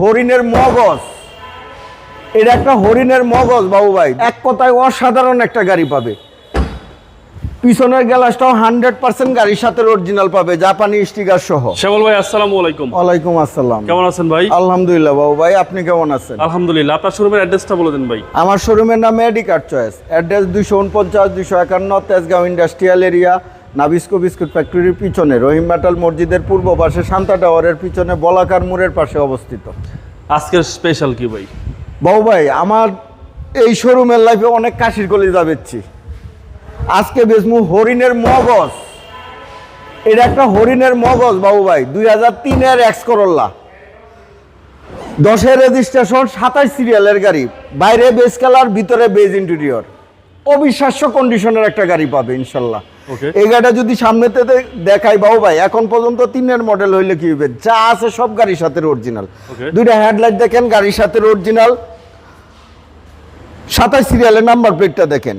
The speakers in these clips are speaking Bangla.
হরিণের মগজ। এটা একটা হরিণের মগজ বাবু ভাই। এক কথায় অসাধারণ একটা গাড়ি পাবে। পিছনের গ্লাসটাও হান্ড্রেড পার্সেন্ট গাড়ির সাথে অরিজিনাল পাবে জাপানি স্টিকার সহ। শ্যামল ভাই আসসালামু আলাইকুম। ওয়ালাইকুম আসসালাম। কেমন আছেন ভাই? আলহামদুলিল্লাহ বাবু ভাই আপনি কেমন আছেন? আলহামদুলিল্লাহ আপনার শোরুমের অ্যাড্রেসটা বলে দেন ভাই। আমার শোরুমের নাম মেডিকার চয়েস অ্যাড্রেস দুইশো উনপঞ্চাশ দুইশো একান্ন Tejgaon industrial area Nabisco biscuit ফ্যাক্টরির পিছনে রহিম মেটাল মসজিদের পূর্ব পাশে শান্তা টাওয়ারের পিছনে বলাকার মোড়ের পাশে অবস্থিত। আজকের স্পেশাল কি ভাই? বাবু ভাই আমার এই শোরুমের লাইফে অনেক কাশির কলিজা বেচছি। আজকে বেচমু হরিণের মগজ। এটা একটা হরিণের মগজ বাবু ভাই দুই হাজার তিনের এক্স করল্লা দশের রেজিস্ট্রেশন সাতাশ সিরিয়ালের গাড়ি। বাইরে বেস কালার ভিতরে বেজ ইন্টেরিয়র অবিশ্বাস্য কন্ডিশনের একটা গাড়ি পাবে ইনশাল্লাহ. এই গাড়িটা যদি সামনেতে দে- দেখাই বাবু ভাই এখন পর্যন্ত তিনের মডেল হইলে কি হবে যা আছে সব গাড়ির সাথে অরিজিনাল দুইটা হেডলাইট দেখেন গাড়ির সাথে অরিজিনাল সাতাশ সিরিয়ালের নাম্বার প্লেটটা দেখেন।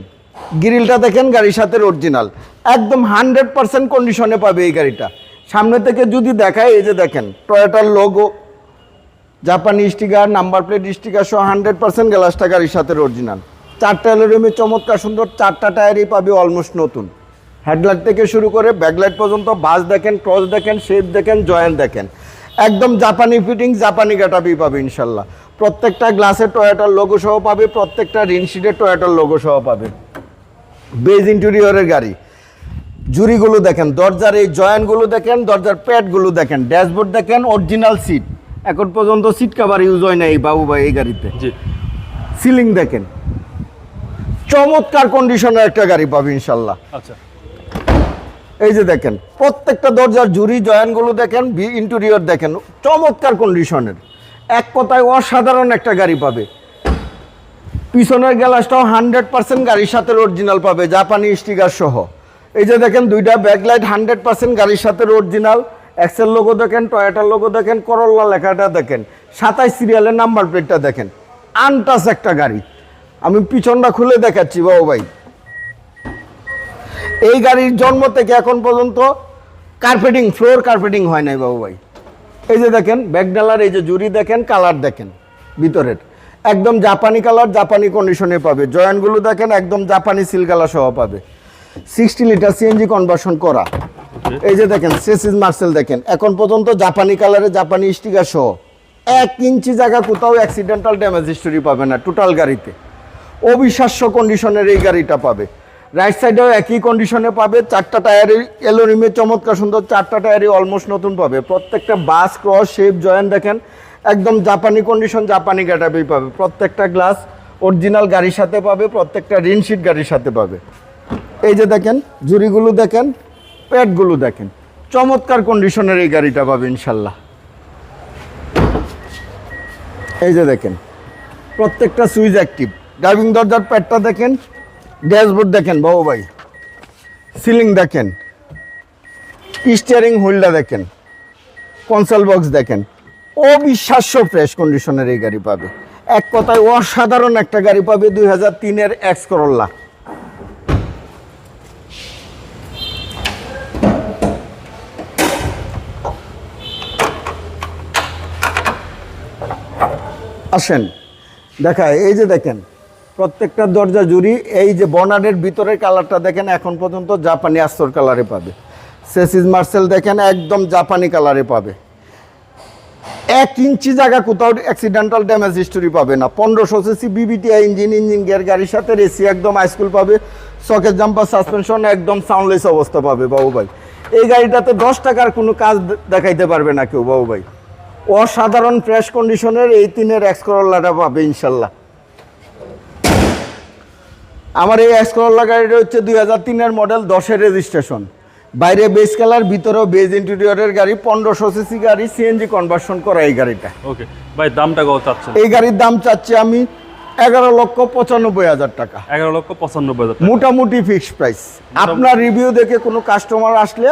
গ্রিলটা দেখেন গাড়ির সাথে অরিজিনাল একদম হান্ড্রেড পার্সেন্ট কন্ডিশনে পাবে এই গাড়িটা। সামনে থেকে যদি দেখায় এই যে দেখেন টয়োটার লোগো জাপানি স্টিকার নাম্বার প্লেট স্টিকার সহ হান্ড্রেড পার্সেন্ট গ্লাসটা গাড়ির সাথে অরিজিনাল চারটা এলোরুমে চমৎকার সুন্দর চারটা টায়ারই পাবে অলমোস্ট নতুন। হেডলাইট থেকে শুরু করে ব্যাকলাইট পর্যন্ত বাস দেখেন ক্রস দেখেন শেপ দেখেন জয়েন্ট দেখেন। একদম জাপানি ফিটিং জাপানি গাটাবি পাবে ইনশাল্লাহ। প্রত্যেকটা গ্লাসের টয়োটার লোগো সহ পাবে প্রত্যেকটা রিনশিটের টয়োটার লোগো সহ পাবে। বেজ ইন্টেরিয়রের গাড়ি। জুরিগুলো দেখেন দরজার এই জয়েন্টগুলো দেখেন দরজার প্যাডগুলো দেখেন ড্যাশবোর্ড দেখেন অরিজিনাল সিট এখন পর্যন্ত সিট কাভার ইউজ হয় না এই বাবু ভাই এই গাড়িতে। সিলিং দেখেন। চমৎকার কন্ডিশনের একটা গাড়ি পাবে ইনশাল্লাহ। আচ্ছা। এই যে দেখেন, প্রত্যেকটা দরজার জুরি জয়েন্টগুলো দেখেন ইন্টেরিয়র দেখেন, চমৎকার কন্ডিশনের এক কথায় অসাধারণ একটা গাড়ি পাবে। পিছনের গ্যালাসটাও হান্ড্রেড পার্সেন্ট গাড়ির সাথে অরিজিনাল পাবে জাপানি স্টিকার সহ। এই যে দেখেন, দুইটা ব্যাকলাইট হান্ড্রেড পার্সেন্ট গাড়ির সাথে অরিজিনাল এক্সেল লোগো দেখেন টয়োটার লোগো দেখেন করল্লা লেখাটা দেখেন, সাতাইশ সিরিয়ালের নাম্বার প্লেটটা দেখেন। আনটাস একটা গাড়ি। আমি পিছনটা খুলে দেখাচ্ছি, বাবু ভাই। এই গাড়ির জন্ম থেকে এখন পর্যন্ত কার্পেটিং ফ্লোর কার্পেটিং হয় নাই বাবু ভাই। এই যে দেখেন ব্যাকডালার এই যে জুরি দেখেন কালার দেখেন ভিতরের। একদম জাপানি কালার জাপানি কন্ডিশনে পাবে। জয়েন্টগুলো দেখেন একদম জাপানি সিল কালার সহ পাবে। সিক্সটি লিটার সিএনজি কনভার্সন করা। এই যে দেখেন সেসিস মার্সেল দেখেন। এখন পর্যন্ত জাপানি কালারে জাপানি স্টিকার সহ এক ইঞ্চি জায়গা কোথাও অ্যাক্সিডেন্টাল ড্যামেজ হিস্টোরি পাবে না টোটাল গাড়িতে। অবিশ্বাস্য কন্ডিশনের এই গাড়িটা পাবে। রাইট সাইডেও একই কন্ডিশনে পাবে। চারটা টায়ারে এলোরিমে চমৎকার সুন্দর চারটা টায়ারে অলমোস্ট নতুন পাবে। প্রত্যেকটা বাস ক্রস শেপ জয়েন্ট দেখেন, একদম জাপানি কন্ডিশন জাপানি গাটাবেই পাবে। প্রত্যেকটা গ্লাস অরিজিনাল গাড়ির সাথে পাবে, প্রত্যেকটা রিনশিট গাড়ির সাথে পাবে। এই যে দেখেন জুরিগুলো দেখেন, প্যাডগুলো দেখেন। চমৎকার কন্ডিশনের এই গাড়িটা পাবে ইনশাল্লাহ। এই যে দেখেন, প্রত্যেকটা সুইচ অ্যাক্টিভ ড্রাইভিং দরজার প্যাডটা দেখেন ড্যাশবোর্ড দেখেন বাবু ভাই। সিলিং দেখেন। স্টিয়ারিং হুইলটা দেখেন। কনসোল বক্স দেখেন। অবিশ্বাস্য ফ্রেশ কন্ডিশনের এই গাড়ি পাবে। এক কথায় অসাধারণ একটা গাড়ি পাবে দুই হাজার তিনের এক্স করল্লা। আসেন। দেখায় এই যে দেখেন। প্রত্যেকটা দরজা জুড়ি, এই যে বনারের ভিতরের কালারটা দেখেন, এখন পর্যন্ত জাপানি আস্তর কালারে পাবে। সেসিস মার্সেল দেখেন, একদম জাপানি কালারে পাবে। এক ইঞ্চি জায়গা কোথাও অ্যাক্সিডেন্টাল ড্যামেজ হিস্টোরি পাবে না। পনেরোশো CC VVTI engine engine gear গাড়ির সাথে এসি একদম হাইস্কুল পাবে। সকেট জাম্পার সাসপেনশন একদম সাউন্ডলেস অবস্থা পাবে বাবু ভাই। এই গাড়িটাতে দশ টাকার কোনো কাজ দেখাইতে পারবে না কেউ বাবু ভাই। অসাধারণ ফ্রেশ কন্ডিশনের এই তিনের এক্স করল্লাটা পাবে ইনশাল্লাহ। আমার এই এক্স করল্লা গাড়িটা হচ্ছে দুই হাজার তিনের মডেল দশের রেজিস্ট্রেশন বাইরে বেস কালার ভিতরেও বেজ ইন্টেরিয়রের গাড়ি পনেরোশো সিসি গাড়ি সিএনজি কনভার্সন করা এই গাড়িটা। ওকে ভাই দামটা কত চাচ্ছেন? এই গাড়ির দাম চাচ্ছি আমি এগারো লক্ষ পঁচানব্বই হাজার টাকা। এগারো লক্ষ পঁচানব্বই হাজার মোটামুটি ফিক্সড প্রাইস আপনার রিভিউ দেখে কোনো কাস্টমার আসলে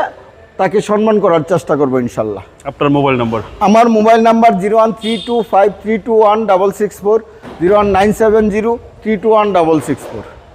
তাকে সম্মান করার চেষ্টা করব ইনশাল্লাহ। আপনার মোবাইল নম্বর আমার mobile number zero one three two five three two one double six four zero one nine seven zero three two one double six four